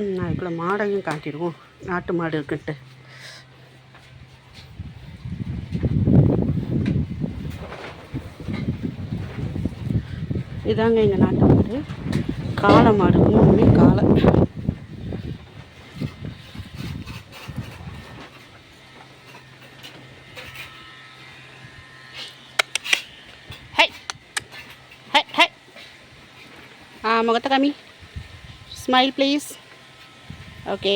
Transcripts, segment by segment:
ம், அதுக்குள்ள மாடையும் காட்டிடுவோம். நாட்டு மாடு இருக்குன்ட்டு இதாங்க எங்கள் நாட்டு மாடு. காளை மாடு மூணுமே காளை. முகத்தை காமி. ஸ்மைல் ப்ளீஸ் ஓகே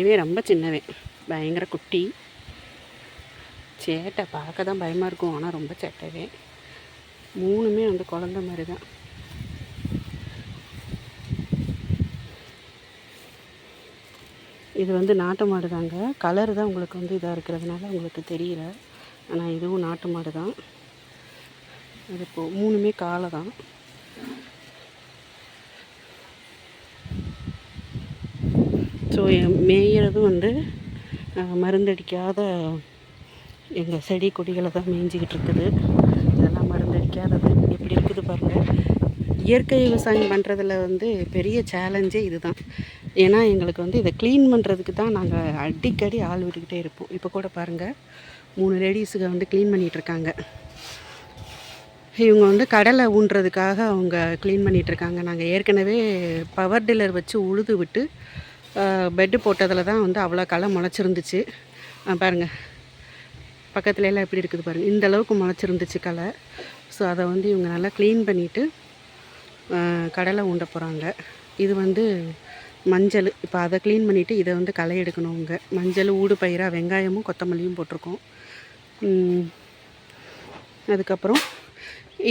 இவன் ரொம்ப சின்னவன். பயங்கர குட்டி. சேட்டை பார்க்க தான் பயமாக இருக்கும். ஆனால் ரொம்ப சேட்டவே மூணுமே அந்த குழந்த மாதிரி தான் இது வந்து நாட்டு மாடு தாங்க கலர் தான் உங்களுக்கு வந்து இதாக இருக்கிறதுனால உங்களுக்கு தெரியல. ஆனால் இதுவும் நாட்டு மாடு தான் இது இப்போது மூணுமே காலை தான் ஸோ மேயிறதும் வந்து மருந்தடிக்காத எங்கள் செடி கொடிகளை தான் மேய்ஞ்சிக்கிட்டு இருக்குது இதெல்லாம் மருந்தடிக்காதது எப்படி இருக்குது பாருங்கள் இயற்கை விவசாயம் பண்ணுறதுல வந்து பெரிய சேலஞ்சே இதுதான். ஏன்னா எங்களுக்கு வந்து இதை க்ளீன் பண்ணுறதுக்கு தான் நாங்கள் அடிக்கடி ஆள் விட்டுக்கிட்டே இருப்போம். இப்போ கூட பாருங்கள் மூணு லேடிஸுக்கு வந்து க்ளீன் பண்ணிகிட்ருக்காங்க இவங்க வந்து கடலை ஊன்றதுக்காக அவங்க க்ளீன் பண்ணிகிட்ருக்காங்க நாங்கள் ஏற்கனவே பவர் டில்லர் வச்சு உழுது விட்டு பெட்டு போட்டதில் தான் வந்து அவ்வளோ களை முளைச்சிருந்துச்சு. பாருங்கள் பக்கத்துல எல்லாம் எப்படி இருக்குது பாருங்கள் இந்த அளவுக்கு முளைச்சிருந்துச்சு களை. ஸோ அதை வந்து இவங்க நல்லா க்ளீன் பண்ணிவிட்டு கடலை உண்ட போகிறாங்க இது வந்து மஞ்சள். இப்போ அதை க்ளீன் பண்ணிவிட்டு இதை வந்து களை எடுக்கணும் அவங்க மஞ்சள் ஊடு பயிராக வெங்காயமும் கொத்தமல்லியும் போட்டிருக்கோம். அதுக்கப்புறம்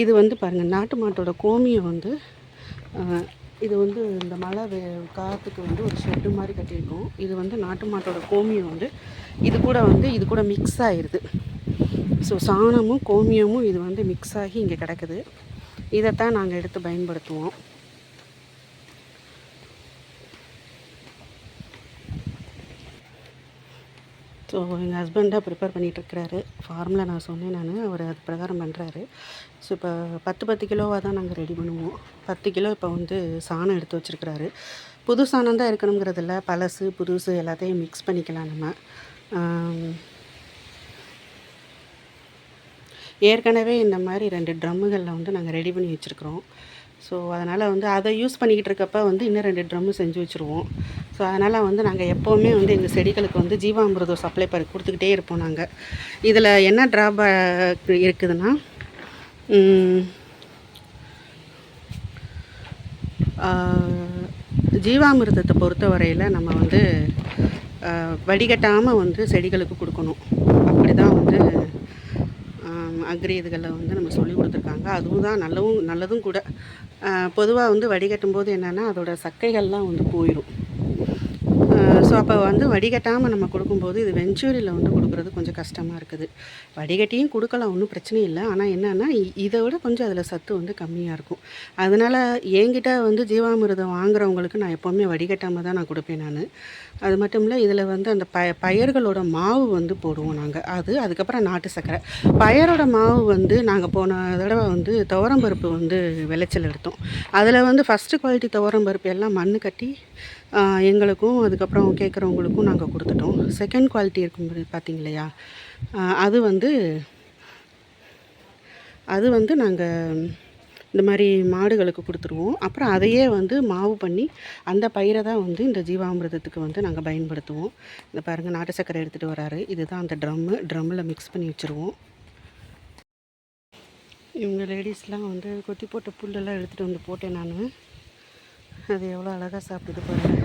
இது வந்து பாருங்கள் நாட்டு மாட்டோட கோமியம் வந்து இது வந்து இந்த மழை வே காற்றுக்கு வந்து ஒரு ஷெட்டு மாதிரி கட்டியிருக்கோம். இது வந்து நாட்டு மாட்டோட கோமியம் வந்து இது கூட வந்து இது கூட மிக்ஸ் ஆயிடுது ஸோ சாணமும் கோமியமும் இது வந்து மிக்ஸ் ஆகி இங்கே கிடக்குது. இதைத்தான் நாங்கள் எடுத்து பயன்படுத்துவோம். ஸோ எங்கள் ஹஸ்பண்டாக ப்ரிப்பேர் பண்ணிகிட்ருக்கிறாரு ஃபார்மில் நான் சொன்னேன் நான். அவர் அது பிரகாரம் பண்ணுறாரு ஸோ இப்போ பத்து பத்து கிலோவாக தான் நாங்கள் ரெடி பண்ணுவோம். பத்து கிலோ இப்போ வந்து சாணம் எடுத்து வச்சுருக்கிறாரு. புது சாணம் தான் இருக்கணுங்கிறதில்ல பழசு புதுசு எல்லாத்தையும் மிக்ஸ் பண்ணிக்கலாம் நம்ம. ஏற்கனவே இந்த மாதிரி ரெண்டு ட்ரம்முகளில் வந்து நாங்கள் ரெடி பண்ணி வச்சுருக்குறோம். ஸோ அதனால் வந்து அதை யூஸ் பண்ணிக்கிட்டு இருக்கப்ப வந்து இன்னும் ரெண்டு ட்ரம்மு செஞ்சு வச்சுருவோம். ஸோ அதனால் வந்து நாங்கள் எப்போவுமே வந்து எங்கள் செடிகளுக்கு வந்து ஜீவாமிர்தம் சப்ளை பண்ணி கொடுத்துக்கிட்டே இருப்போம் நாங்கள் இதில் என்ன ட்ராபேக் இருக்குதுன்னா ஜீவாமிர்தத்தை பொறுத்த வரையில் நம்ம வந்து வடிகட்டாமல் வந்து செடிகளுக்கு கொடுக்கணும். அப்படி தான் வந்து அக்ரி இதுகளில் வந்து நம்ம சொல்லி கொடுத்துருக்காங்க. அதுவும் தான் நல்லவும் நல்லதும் கூட. பொதுவாக வந்து வடிகட்டும் போது என்னென்னா அதோடய சக்கைகள்லாம் வந்து போயிடும் ஸோ அப்போ வந்து வடிகட்டாமல் நம்ம கொடுக்கும்போது இது வெஞ்சூரியில் வந்து கொடுக்குறது கொஞ்சம் கஷ்டமாக இருக்குது. வடிகட்டியும் கொடுக்கலாம் ஒன்றும் பிரச்சனை இல்லை. ஆனால் என்னென்னா இதை விட கொஞ்சம் அதில் சத்து வந்து கம்மியாக இருக்கும். அதனால் என்கிட்ட வந்து ஜீவாமிர்தம் வாங்குறவங்களுக்கு நான் எப்போவுமே வடிகட்டாமல் தான் நான் கொடுப்பேன் நான். அது மட்டும் இல்லை இதில் வந்து அந்த ப பயிர்களோட மாவு வந்து போடுவோம் நாங்கள் அது அதுக்கப்புறம் நாட்டு சர்க்கரை பயரோட மாவு வந்து நாங்கள் போன தடவை வந்து துவரம்பருப்பு வந்து விளைச்சல் எடுத்தோம். அதில் வந்து ஃபஸ்ட்டு குவாலிட்டி துவரம்பருப்பு எல்லாம் மண் கட்டி எங்களுக்கும் அதுக்கப்புறம் கேட்குறவங்களுக்கும் நாங்கள் கொடுத்துட்டோம். செகண்ட் குவாலிட்டி இருக்கும் பார்த்திங்க இல்லையா அது வந்து அது வந்து நாங்கள் இந்த மாதிரி மாடுகளுக்கு கொடுத்துருவோம். அப்புறம் அதையே வந்து மாவு பண்ணி அந்த பயிரை தான் வந்து இந்த ஜீவாமிர்தத்துக்கு வந்து நாங்கள் பயன்படுத்துவோம். இந்த பாருங்கள் நாட்டு சக்கரை எடுத்துகிட்டு வராரு. இதுதான் அந்த ட்ரம்மு ட்ரம்மில் மிக்ஸ் பண்ணி வச்சுருவோம். இவங்க லேடிஸ்லாம் வந்து கொத்தி போட்ட புல்லெல்லாம் எடுத்துகிட்டு வந்து போட்டேன் நான். அது எவ்வளோ அழகாக சாப்பிடுது பாருங்கள்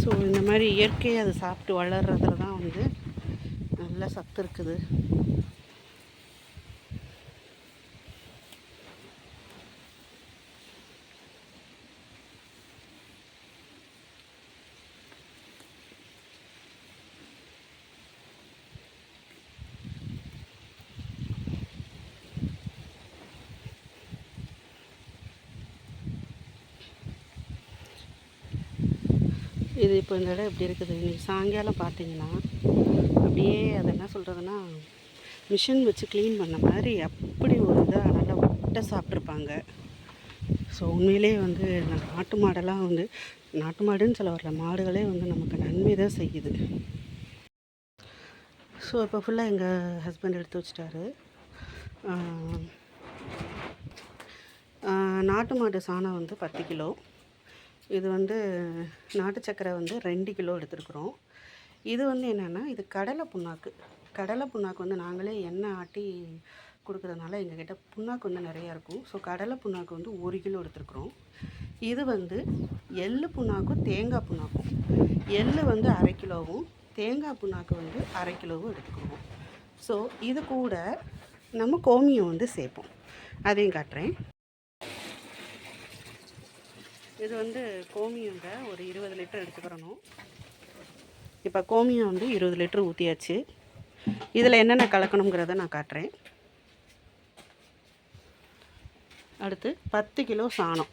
ஸோ இந்த மாதிரி இயற்கையை அதை சாப்பிட்டு வளர்றதுல தான் வந்து நல்லா சத்து இருக்குது. இது இப்போ இந்த இடம் எப்படி இருக்குது? இன்றைக்கி சாயங்காலம் பார்த்தீங்கன்னா சொல்கிறதுனா மிஷின் வச்சு க்ளீன் பண்ண மாதிரி அப்படி ஒரு இதாக நல்லா ஒட்ட சாப்பிட்ருப்பாங்க ஸோ உண்மையிலே வந்து இந்த நாட்டு மாடெல்லாம் வந்து நாட்டு மாடுன்னு சொல்ல வரல மாடுகளே வந்து நமக்கு நன்மை தான் செய்யுது. ஸோ இப்போ ஃபுல்லாக எங்கள் ஹஸ்பண்ட் எடுத்து வச்சிட்டாரு. நாட்டு மாட்டு சாணம் வந்து பத்து கிலோ. இது வந்து நாட்டு சக்கரை வந்து ரெண்டு கிலோ எடுத்துருக்குறோம். இது வந்து என்னென்னா இது கடலை புண்ணாக்கு. கடலை புண்ணாக்கு வந்து நாங்களே எண்ணெய் ஆட்டி கொடுக்குறதுனால எங்ககிட்ட புண்ணாக்கு வந்து நிறையா இருக்கும். ஸோ கடலை புண்ணாக்கு வந்து ஒரு கிலோ எடுத்துருக்குறோம். இது வந்து எள்ளு புண்ணாக்கும் தேங்காய் புண்ணாக்கும். எள்ளு வந்து அரை கிலோவும் தேங்காய் புண்ணாக்கு வந்து அரை கிலோவும் எடுத்துக்குவோம். ஸோ இது கூட நம்ம கோமியம் வந்து சேர்ப்போம். அதையும் காட்டுறேன். இது வந்து கோமியங்க ஒரு இருபது லிட்டர் எடுத்துக்கிறணும். இப்போ கோமியம் வந்து இருபது லிட்டர் ஊற்றியாச்சு இதில் என்னென்ன கலக்கணுங்கிறத நான் காட்டுறேன். அடுத்து பத்து கிலோ சாணம்.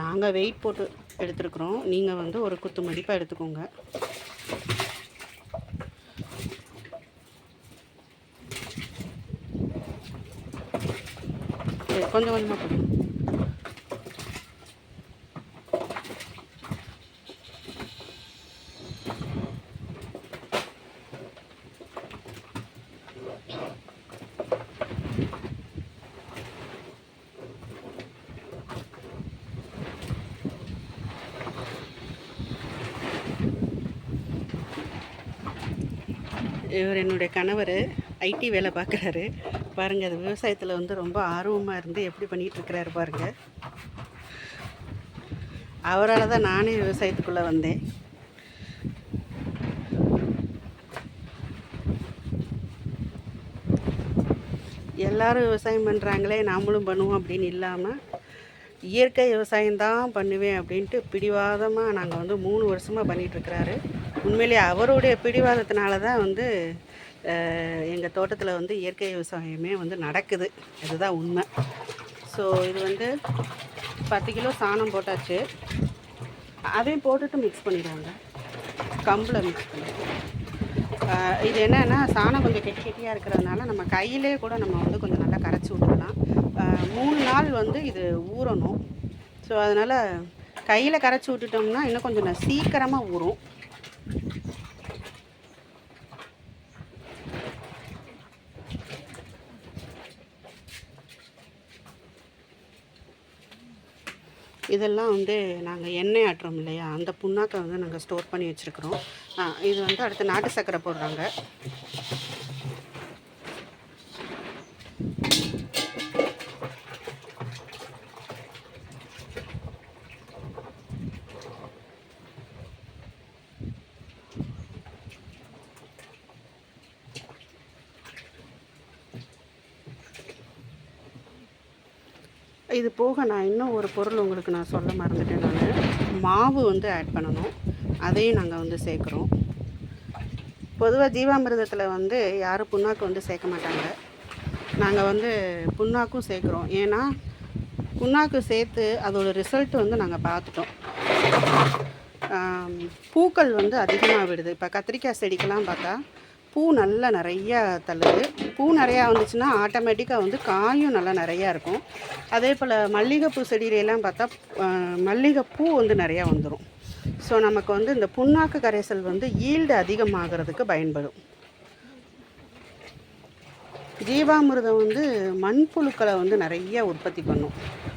நாங்கள் வெயிட் போட்டு எடுத்துருக்குறோம். நீங்கள் வந்து ஒரு குத்து மதிப்பாக எடுத்துக்கோங்க. கொஞ்சம் கொஞ்சமாக போடுங்க இவர் என்னுடைய கணவர் ஐடி வேலை பார்க்குறாரு. பாருங்கள் அது விவசாயத்தில் வந்து ரொம்ப ஆர்வமாக இருந்து எப்படி பண்ணிகிட்டு இருக்கிறாரு பாருங்கள் அவரால் தான் நானே விவசாயத்துக்குள்ளே வந்தேன். எல்லாரும் விவசாயம் பண்ணுறாங்களே நாமளும் பண்ணுவோம் அப்படின்னு இல்லாமல் இயற்கை விவசாயம்தான் பண்ணுவேன் அப்படின்ட்டு பிடிவாதமாக நாங்கள் வந்து மூணு வருஷமாக பண்ணிகிட்ருக்கிறாரு உண்மையிலேயே அவருடைய பிடிவாதத்தினால தான் வந்து எங்கள் தோட்டத்தில் வந்து இயற்கை விவசாயமே வந்து நடக்குது. அதுதான் உண்மை. ஸோ இது வந்து பத்து கிலோ சாணம் போட்டாச்சு. அதையும் போட்டுட்டு மிக்ஸ் பண்ணிடுவாங்க. கம்பில் மிக்ஸ் பண்ணிடுவோம் இது என்னென்னா சாணம் கொஞ்சம் கெட்டி கெட்டியாக இருக்கிறதுனால நம்ம கையிலே கூட நம்ம வந்து கொஞ்சம் நல்லா கரைச்சி விட்டுக்கலாம் மூணு நாள் வந்து இது ஊறணும். ஸோ அதனால் கையில் கரைச்சி விட்டுட்டோம்னா இன்னும் கொஞ்சம் சீக்கிரமாக ஊறும். இதெல்லாம் வந்து நாங்கள் எண்ணெய் ஆட்டுறோம் இல்லையா? அந்த புண்ணாக்கை வந்து நாங்கள் ஸ்டோர் பண்ணி வச்சுருக்குறோம். இது வந்து அடுத்து நாட்டு சர்க்கரை போடுறாங்க இது போக நான் இன்னும் ஒரு பொருள் உங்களுக்கு நான் சொல்ல மறந்துட்டேன் நான். மாவு வந்து ஆட் பண்ணணும். அதையும் நாங்கள் வந்து சேர்க்குறோம். பொதுவாக ஜீவாமிர்தத்தில் வந்து யாரும் புண்ணாக்கு வந்து சேர்க்க மாட்டாங்க. நாங்கள் வந்து புண்ணாக்கும் சேர்க்குறோம். ஏன்னா புண்ணாக்கு சேர்த்து அதோடய ரிசல்ட் வந்து நாங்கள் பார்த்துட்டோம். பூக்கள் வந்து அதிகமாக விடுது. இப்போ கத்திரிக்காய் செடிக்கெல்லாம் பார்த்தா பூ நல்லா நிறையா தள்ளுது. பூ நிறையா வந்துச்சுன்னா ஆட்டோமேட்டிக்காக வந்து காயும் நல்லா நிறையா இருக்கும். அதே போல் மல்லிகைப்பூ செடியிலலாம் பார்த்தா மல்லிகைப்பூ வந்து நிறையா வந்துடும் ஸோ நமக்கு வந்து இந்த புண்ணாக்கு கரைசல் வந்து ஈல்டு அதிகமாகிறதுக்கு பயன்படும். ஜீவாமிர்தம் வந்து மண்புழுக்களை வந்து நிறைய உற்பத்தி பண்ணும்.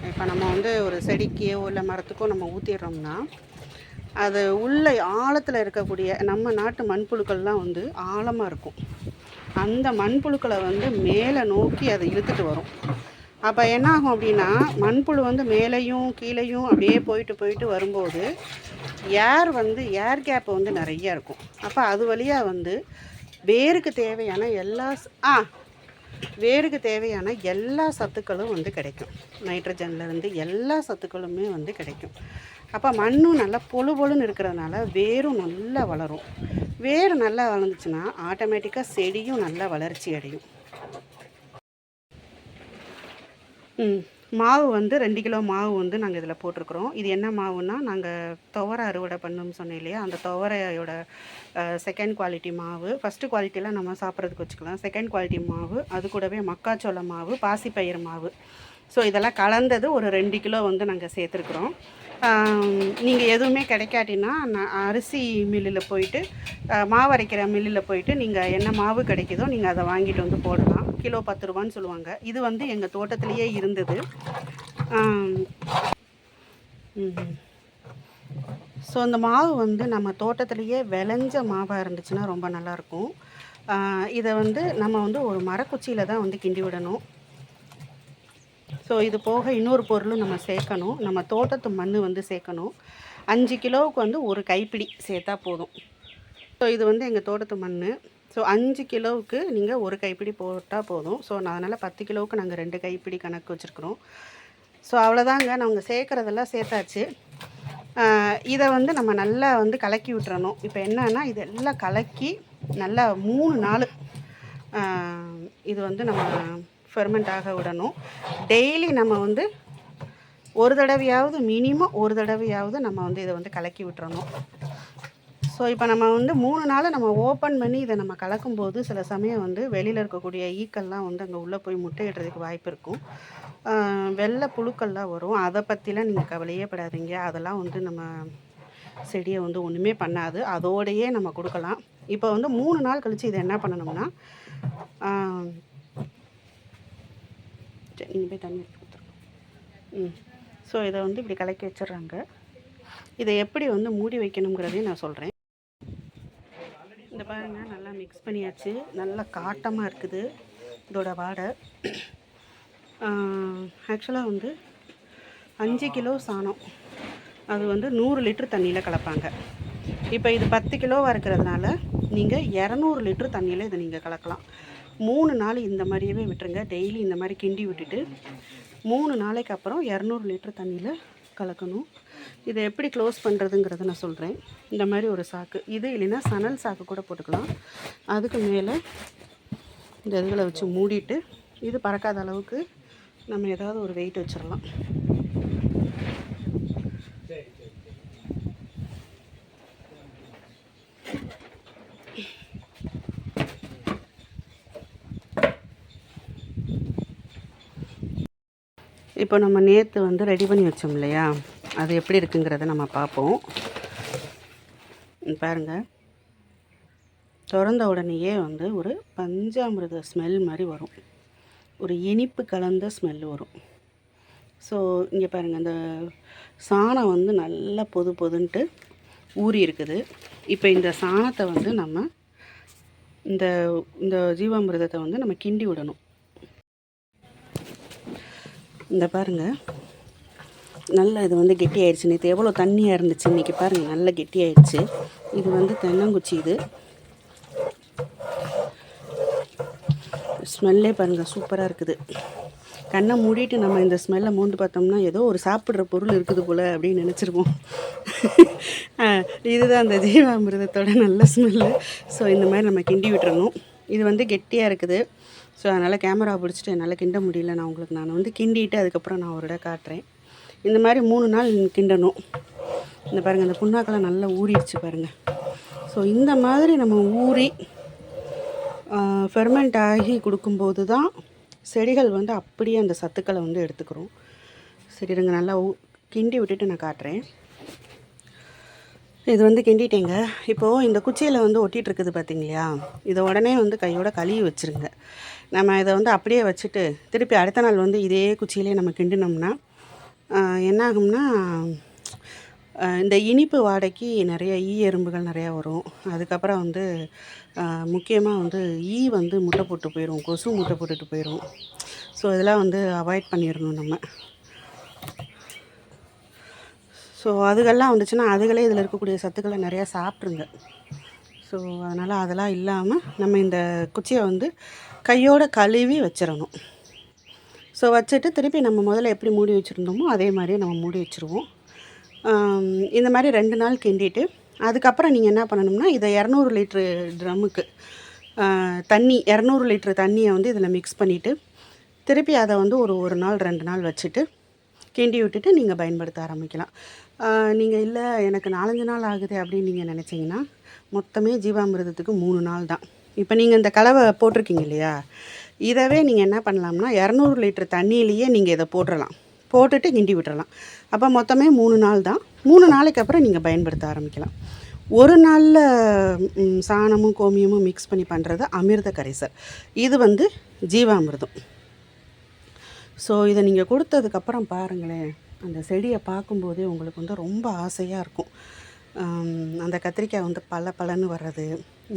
இப்போ நம்ம வந்து ஒரு செடிக்கோ இல்லை மரத்துக்கோ நம்ம ஊற்றிடுறோம்னா அது உள்ள ஆழத்தில் இருக்கக்கூடிய நம்ம நாட்டு மண்புழுக்கள்லாம் வந்து ஆழமாக இருக்கும். அந்த மண்புழுக்களை வந்து மேலே நோக்கி அதை இழுத்துட்டு வரும். அப்போ என்ன ஆகும் அப்படின்னா மண்புழு வந்து மேலேயும் கீழேயும் அப்படியே போயிட்டு போயிட்டு வரும்போது ஏர் வந்து ஏர் கேப் வந்து நிறைய இருக்கும். அப்போ அது வழியாக வந்து வேருக்கு தேவையான எல்லா ஆ வேருக்கு தேவையான எல்லா சத்துக்களும் வந்து கிடைக்கும். நைட்ரஜன்லேருந்து எல்லா சத்துக்களுமே வந்து கிடைக்கும். அப்போ மண்ணும் நல்லா பொழு பொழுன்னு இருக்கிறதுனால வேரும் நல்லா வளரும். வேர் நல்லா வளர்ந்துச்சுன்னா ஆட்டோமேட்டிக்காக செடியும் நல்லா வளர்ச்சி அடையும். மாவு வந்து ரெண்டு கிலோ மாவு வந்து நாங்கள் இதில் போட்டிருக்கிறோம். இது என்ன மாவுன்னா நாங்கள் துவரை அறுவடை பண்ணோம்னு சொன்னேன் இல்லையா? அந்த துவரையோட செகண்ட் குவாலிட்டி மாவு. ஃபஸ்ட்டு குவாலிட்டிலாம் நம்ம சாப்பிட்றதுக்கு வச்சுக்கலாம். செகண்ட் குவாலிட்டி மாவு அது கூடவே மக்காச்சோள மாவு பாசிப்பயிறு மாவு. ஸோ இதெல்லாம் கலந்தது ஒரு ரெண்டு கிலோ வந்து நாங்கள் சேர்த்துருக்குறோம். நீங்கள் எதுவுமே கிடைக்காட்டினா நான் அரிசி மில்லில் போயிட்டு மாவு அரைக்கிற மில்லில் போயிட்டு நீங்கள் என்ன மாவு கிடைக்குதோ நீங்கள் அதை வாங்கிட்டு வந்து போடலாம். கிலோ பத்து ரூபான்னு சொல்லுவாங்க. இது வந்து எங்கள் தோட்டத்திலேயே இருந்தது. ஸோ அந்த மாவு வந்து நம்ம தோட்டத்திலேயே விளைஞ்ச மாவாக இருந்துச்சுன்னா ரொம்ப நல்லாயிருக்கும் இதை வந்து நம்ம வந்து ஒரு மரக்குச்சியில் தான் வந்து கிண்டி விடணும். ஸோ இது போக இன்னொரு பொருளும் நம்ம சேர்க்கணும். நம்ம தோட்டத்து மண் வந்து சேர்க்கணும். அஞ்சு கிலோவுக்கு வந்து ஒரு கைப்பிடி சேர்த்தா போதும். ஸோ இது வந்து எங்கள் தோட்டத்து மண் ஸோ அஞ்சு கிலோவுக்கு நீங்கள் ஒரு கைப்பிடி போட்டால் போதும். ஸோ நான் அதனால் பத்து கிலோவுக்கு நாங்கள் ரெண்டு கைப்பிடி கணக்கு வச்சுருக்குறோம். ஸோ அவ்வளோதாங்க நாங்கள் சேர்க்குறதெல்லாம் சேர்த்தாச்சு. இதை வந்து நம்ம நல்லா வந்து கலக்கி விட்டுறணும். இப்போ என்னன்னா இதெல்லாம் கலக்கி நல்லா மூணு நாள் இது வந்து நம்ம ஃபெர்மெண்ட் ஆக விடணும். டெய்லி நம்ம வந்து ஒரு தடவையாவது மினிமம் ஒரு தடவையாவது நம்ம வந்து இதை வந்து கலக்கி விட்டுறணும். ஸோ இப்போ நம்ம வந்து மூணு நாள் நம்ம ஓப்பன் பண்ணி இதை நம்ம கலக்கும்போது சில சமயம் வந்து வெளியில் இருக்கக்கூடிய ஈக்கள்லாம் வந்து அங்கே உள்ளே போய் முட்டையிடுறதுக்கு வாய்ப்பு இருக்கும். வெள்ளை புழுக்கள்லாம் வரும். அதை பற்றிலாம் நீங்கள் கவலையே படாதீங்க. அதெல்லாம் வந்து நம்ம செடியை வந்து ஒன்றுமே பண்ணாது. அதோடையே நம்ம கொடுக்கலாம். இப்போ வந்து மூணு நாள் கழித்து இதை என்ன பண்ணணும்னா சரி நீங்கள் போய் தண்ணி எடுத்து கொடுத்துருக்கோம் ம். ஸோ இதை வந்து இப்படி கலக்கி வச்சிடுறாங்க. இதை எப்படி வந்து மூடி வைக்கணுங்கிறதையும் நான் சொல்கிறேன் இந்த பாருங்க நல்லா மிக்ஸ் பண்ணியாச்சு. நல்லா காட்டமாக இருக்குது இதோட வாடை. ஆக்சுவலாக வந்து அஞ்சு கிலோ சாணம். அது வந்து நூறு லிட்டர் தண்ணியில் கலப்பாங்க. இப்போ இது பத்து கிலோவாக இருக்கிறதுனால நீங்கள் இரநூறு லிட்டர் தண்ணியில் இதை நீங்கள் கலக்கலாம். மூணு நாள் இந்த மாதிரியவே விட்டுருங்க. டெய்லி இந்த மாதிரி கிண்டி விட்டுட்டு மூணு நாளைக்கு அப்புறம் இரநூறு லிட்டர் தண்ணியில் கலக்கணும். இதை எப்படி க்ளோஸ் பண்ணுறதுங்கிறத நான் சொல்கிறேன் இந்த மாதிரி ஒரு சாக்கு. இது இல்லைன்னா சணல் சாக்கு கூட போட்டுக்கலாம். அதுக்கு மேலே இந்த இதுகளை வச்சு மூடிட்டு இது பறக்காத அளவுக்கு நம்ம ஏதாவது ஒரு வெயிட் வச்சிடலாம். இப்போ நம்ம நேற்று வந்து ரெடி பண்ணி வச்சோம் இல்லையா? அது எப்படி இருக்குங்கிறத நம்ம பார்ப்போம். பாருங்கள் திறந்த உடனேயே வந்து ஒரு பஞ்சாமிர்த ஸ்மெல் மாதிரி வரும். ஒரு இனிப்பு கலந்த ஸ்மெல் வரும். ஸோ இங்கே பாருங்கள் இந்த சாணம் வந்து நல்லா பொது பொதுன்ட்டு ஊறி இருக்குது. இப்போ இந்த சாணத்தை வந்து நம்ம இந்த இந்த ஜீவாமிரதத்தை வந்து நம்ம கிண்டி விடணும். இந்த பாருங்க. நல்ல இது வந்து கெட்டி ஆயிடுச்சு நேற்று எவ்வளோ தண்ணியாக இருந்துச்சு இன்றைக்கி பாருங்கள் நல்ல கெட்டி ஆயிடுச்சு இது வந்து தென்னங்குச்சி இது. ஸ்மெல்லே பாருங்கள் சூப்பராக இருக்குது. கண்ணை மூடிட்டு நம்ம இந்த ஸ்மெல்லை மூண்டு பார்த்தோம்னா ஏதோ ஒரு சாப்பிட்ற பொருள் இருக்குது போல் அப்படின்னு நினச்சிருப்போம் இதுதான் அந்த ஜீவாமிர்தத்தோட நல்ல ஸ்மெல்லு. ஸோ இந்த மாதிரி நம்ம கிண்டி விட்டுறணும். இது வந்து கெட்டியாக இருக்குது. ஸோ அதனால் கேமரா பிடிச்சிட்டு என்னால் கிண்ட முடியல. நான் உங்களுக்கு நான் வந்து கிண்டிட்டு அதுக்கப்புறம் நான் ஒரு இடம் காட்டுறேன். இந்த மாதிரி மூணு நாள் கிண்டணும். இந்த பாருங்கள் இந்த புண்ணாக்கெல்லாம் நல்லா ஊறிடுச்சு பாருங்கள் ஸோ இந்த மாதிரி நம்ம ஊறி ஃபெர்மெண்ட் ஆகி கொடுக்கும்போது தான் செடிகள் வந்து அப்படியே அந்த சத்துக்களை வந்து எடுத்துக்கிறோம். சரி இருங்க நல்லா ஊ கிண்டி விட்டுட்டு நான் காட்டுறேன். இது வந்து கிண்டிட்டேங்க. இப்போது இந்த குச்சியில் வந்து ஒட்டிகிட்டு இருக்குது பார்த்தீங்களா இதை உடனே வந்து கையோட கழுவி வச்சுருங்க. நம்ம இதை வந்து அப்படியே வச்சுட்டு திருப்பி அடுத்த நாள் வந்து இதே குச்சியிலே நம்ம கிண்டினோம்னா என்னாகும்னா என்ன ஆகும்னா இந்த இனிப்பு வாடைக்கு நிறைய ஈ எறும்புகள் நிறையா வரும். அதுக்கப்புறம் வந்து முக்கியமாக வந்து ஈ வந்து முட்டை போட்டு போயிடும் கொசு முட்டை போட்டுட்டு போயிடும் ஸோ இதெல்லாம் வந்து அவாய்ட் பண்ணிடணும் நம்ம. ஸோ அதுகள்லாம் வந்துச்சுன்னா அதுகளே இதில் இருக்கக்கூடிய சத்துக்களை நிறையா சாப்பிட்ருங்க. ஸோ அதனால் அதெல்லாம் இல்லாமல் நம்ம இந்த குச்சியை வந்து கையோட கழுவி வச்சிடணும். ஸோ வச்சுட்டு திருப்பி நம்ம முதல்ல எப்படி மூடி வச்சுருந்தோமோ அதே மாதிரியே நம்ம மூடி வச்சுருவோம். இந்த மாதிரி ரெண்டு நாள் கிண்டிட்டு அதுக்கப்புறம் நீங்கள் என்ன பண்ணணும்னா இதை இரநூறு லிட்ரு ட்ரம்முக்கு தண்ணி இரநூறு லிட்ரு தண்ணியை வந்து இதில் மிக்ஸ் பண்ணிவிட்டு திருப்பி அதை வந்து ஒரு ஒரு நாள் ரெண்டு நாள் வச்சுட்டு கிண்டி விட்டுட்டு நீங்கள் பயன்படுத்த ஆரம்பிக்கலாம். நீங்கள் இல்லை எனக்கு நாலஞ்சு நாள் ஆகுது அப்படின்னு நீங்கள் நினச்சிங்கன்னா மொத்தமே ஜீவாமிர்தத்துக்கு மூணு நாள் தான். இப்போ நீங்கள் இந்த கலவை போட்டிருக்கீங்க இல்லையா? இதவே நீங்கள் என்ன பண்ணலாம்னா இரநூறு லிட்டர் தண்ணியிலேயே நீங்கள் இதை போட்டுடலாம் போட்டுட்டு கிண்டி விட்டுறலாம். அப்போ மொத்தமே மூணு நாள் தான். மூணு நாளைக்கு அப்புறம் நீங்கள் பயன்படுத்த ஆரம்பிக்கலாம். ஒரு நாளில் சாணமும் கோமியமும் மிக்ஸ் பண்ணி பண்ணுறது அமிர்த கரைசல். இது வந்து ஜீவாமிர்தம். ஸோ இதை நீங்கள் கொடுத்ததுக்கப்புறம் பாருங்களேன். அந்த செடியை பார்க்கும்போதே உங்களுக்கு வந்து ரொம்ப ஆசையாக இருக்கும். அந்த கத்திரிக்காய் வந்து பல பலன்னு வர்றது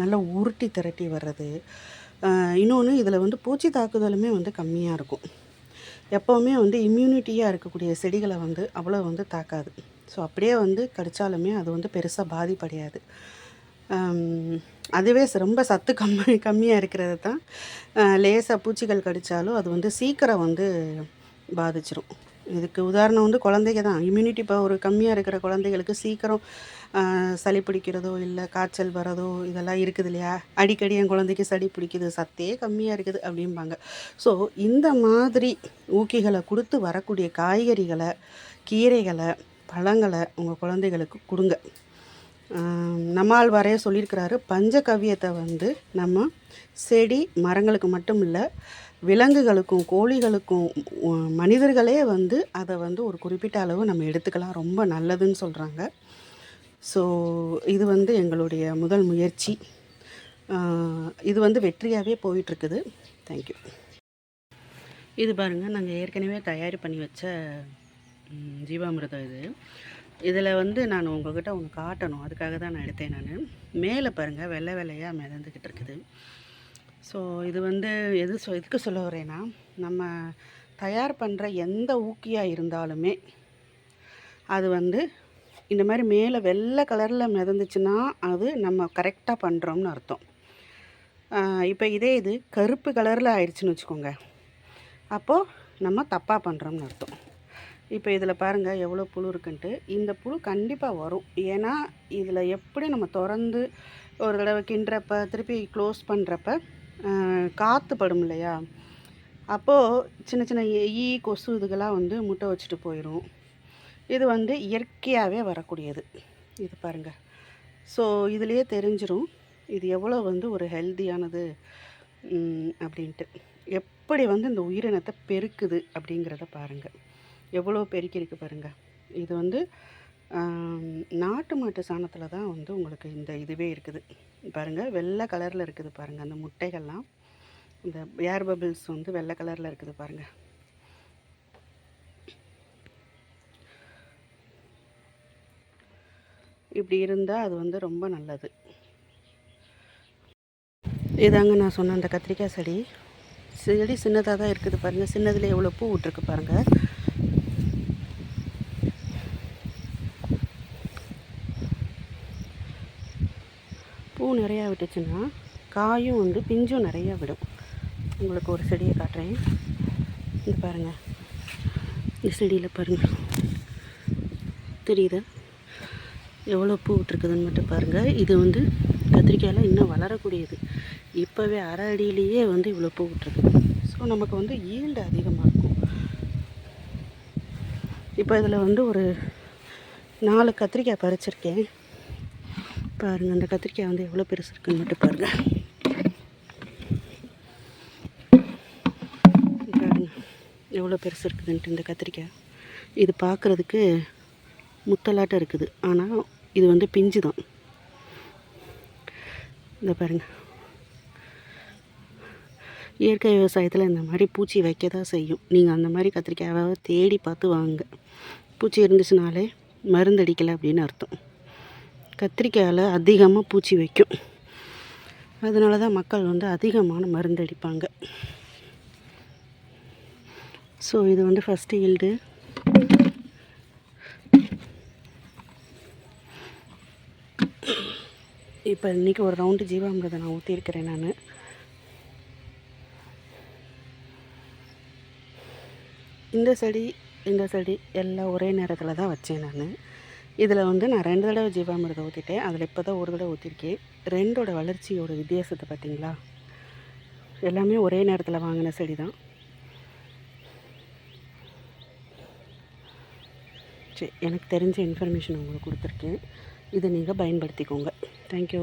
நல்லா உருட்டி திரட்டி வர்றது. இன்னொன்று இதில் வந்து பூச்சி தாக்குதலுமே வந்து கம்மியாக இருக்கும். எப்போவுமே வந்து இம்யூனிட்டியாக இருக்கக்கூடிய செடிகளை வந்து அவ்வளோ வந்து தாக்காது. ஸோ அப்படியே வந்து கடித்தாலுமே அது வந்து பெருசாக பாதிப்படையாது. அதுவே ரொம்ப சத்து கம்மி கம்மியாக இருக்கிறது தான். லேசாக பூச்சிகள் கடித்தாலும் அது வந்து சீக்கிரம் வந்து பாதிச்சிரும். இதுக்கு உதாரணம் வந்து குழந்தைங்க தான். இம்யூனிட்டி பவர் கம்மியாக இருக்கிற குழந்தைகளுக்கு சீக்கிரம் சளி பிடிக்கிறதோ இல்லை காய்ச்சல் வரதோ இதெல்லாம் இருக்குது இல்லையா? அடிக்கடி என் குழந்தைக்கு சளி பிடிக்குது சத்தே கம்மியாக இருக்குது அப்படிம்பாங்க. ஸோ இந்த மாதிரி ஊக்கிகளை கொடுத்து வரக்கூடிய காய்கறிகளை கீரைகளை பழங்களை உங்கள் குழந்தைகளுக்கு கொடுங்க. நம்மால் வரைய சொல்லியிருக்கிறாரு பஞ்சகவ்யத்தை வந்து நம்ம செடி மரங்களுக்கு மட்டும் இல்லை விலங்குகளுக்கும் கோழிகளுக்கும் மனிதர்களே வந்து அதை வந்து ஒரு குறிப்பிட்ட அளவு நம்ம எடுத்துக்கலாம். ரொம்ப நல்லதுன்னு சொல்கிறாங்க ஸோ இது வந்து எங்களுடைய முதல் முயற்சி. இது வந்து வெற்றியாகவே போயிட்டுருக்குது. தேங்க்யூ இது பாருங்கள் நாங்கள் ஏற்கனவே தயார் பண்ணி வச்ச ம், ஜீவாமிர்தம் இது. இதில் வந்து நான் உங்கள்கிட்ட ஒன்று காட்டணும். அதுக்காக தான் நான் எடுத்தேன் நான். மேலே பாருங்கள் வெள்ளை வெள்ளையாக மிதந்துக்கிட்டு இருக்குது ஸோ இது வந்து எது சொ எதுக்கு சொல்ல வரேன்னா நம்ம தயார் பண்ணுற எந்த ஊக்கியாக இருந்தாலுமே அது வந்து இந்த மாதிரி மேலே வெள்ளை கலரில் மிதந்துச்சுன்னா அது நம்ம கரெக்டாக பண்ணுறோம்னு அர்த்தம். இப்போ இதே இது கருப்பு கலரில் ஆயிடுச்சுன்னு வச்சுக்கோங்க. அப்போது நம்ம தப்பாக பண்ணுறோம்னு அர்த்தம். இப்போ இதில் பாருங்கள் எவ்வளோ புழு இருக்குன்ட்டு. இந்த புழு கண்டிப்பாக வரும். ஏன்னா இதில் எப்படி நம்ம திறந்து ஒரு தடவை கிண்டுறப்ப திருப்பி க்ளோஸ் பண்ணுறப்ப காற்று படும் இல்லையா? அப்போது சின்ன சின்ன ஈ- கொசு இதுகளாக வந்து முட்டை வச்சுட்டு போயிடும் இது வந்து இயற்கையாகவே வரக்கூடியது. இது பாருங்கள் ஸோ இதுலேயே தெரிஞ்சிடும் இது எவ்வளோ வந்து ஒரு ஹெல்த்தியானது அப்படின்ட்டு. எப்படி வந்து இந்த உயிரினத்தை பெருக்குது அப்படிங்கிறத பாருங்கள் எவ்வளோ பெருக்கிருக்கு பாருங்கள் இது வந்து நாட்டு மாட்டு சாணத்தில் தான் வந்து உங்களுக்கு இந்த இதுவே இருக்குது. பாருங்கள் வெள்ளை கலரில் இருக்குது பாருங்கள் அந்த முட்டைகள்லாம். இந்த ஏர் பபிள்ஸ் வந்து வெள்ளை கலரில் இருக்குது பாருங்கள் இப்படி இருந்தால் அது வந்து ரொம்ப நல்லது. இதாங்க நான் சொன்ன அந்த கத்திரிக்காய் செடி. செடி சின்னதாக தான் இருக்குது பாருங்கள் சின்னதில் எவ்வளோ பூ விட்டுருக்கு பாருங்கள் நிறையா விட்டுச்சுன்னா காயும் வந்து பிஞ்சும் நிறையா விடும். உங்களுக்கு ஒரு செடியை காட்டுறேன். இது பாருங்கள் இந்த செடியில் பாருங்கள் தெரியுதா? எவ்வளோ பூ விட்டுருக்குதுன்னு மட்டும் பாருங்கள் இது வந்து கத்திரிக்காயில் இன்னும் வளரக்கூடியது. இப்போவே அரை அடியிலேயே வந்து இவ்வளோ பூ விட்டுருக்குது ஸோ நமக்கு வந்து ஈல்டு அதிகமாக இருக்கும். இப்போ இதில் வந்து ஒரு நாலு கத்திரிக்காய் பறிச்சிருக்கேன். பாருங்கள் அந்த கத்திரிக்காய் வந்து எவ்வளோ பெருசு இருக்குன்னு மட்டும் பாருங்கள் பாருங்க எவ்வளோ பெருசு இருக்குதுன்ட்டு இந்த கத்திரிக்காய். இது பார்க்குறதுக்கு முத்தலாட்டம் இருக்குது. ஆனால் இது வந்து பிஞ்சு தான் இந்த பாருங்கள் இயற்கை விவசாயத்தில் இந்த மாதிரி பூச்சி வைக்க தான் செய்யும். நீங்கள் அந்த மாதிரி கத்திரிக்காயை தேடி பார்த்து வாங்க. பூச்சி இருந்துச்சுனாலே மருந்தடிக்கலை அப்படின்னு அர்த்தம். கத்திரிக்காயில் அதிகமாக பூச்சி வைக்கும். அதனால தான் மக்கள் வந்து அதிகமான மருந்து அடிப்பாங்க. ஸோ இது வந்து ஃபஸ்ட்டு ஈல்டு இப்போ இன்றைக்கி ஒரு ரவுண்டு ஜீவாமிரதம் நான் ஊற்றிருக்கிறேன் நான். இந்த செடி இந்த செடி எல்லாம் ஒரே நேரத்தில் தான் வச்சேன் நான். இதில் வந்து நான் ரெண்டு தடவை ஜீவாமிர்தம் ஊற்றிட்டேன் அதில் இப்போ தான் ஒரு தடவை ஊற்றிருக்கேன் ரெண்டோட வளர்ச்சியோட வித்தியாசத்தை பார்த்தீங்களா? எல்லாமே ஒரே நேரத்தில் வாங்கின செடி தான் சரி எனக்கு தெரிஞ்ச இன்ஃபர்மேஷன் உங்களுக்கு கொடுத்துருக்கேன். இதை நீங்கள் பயன்படுத்திக்கோங்க. தேங்க்யூ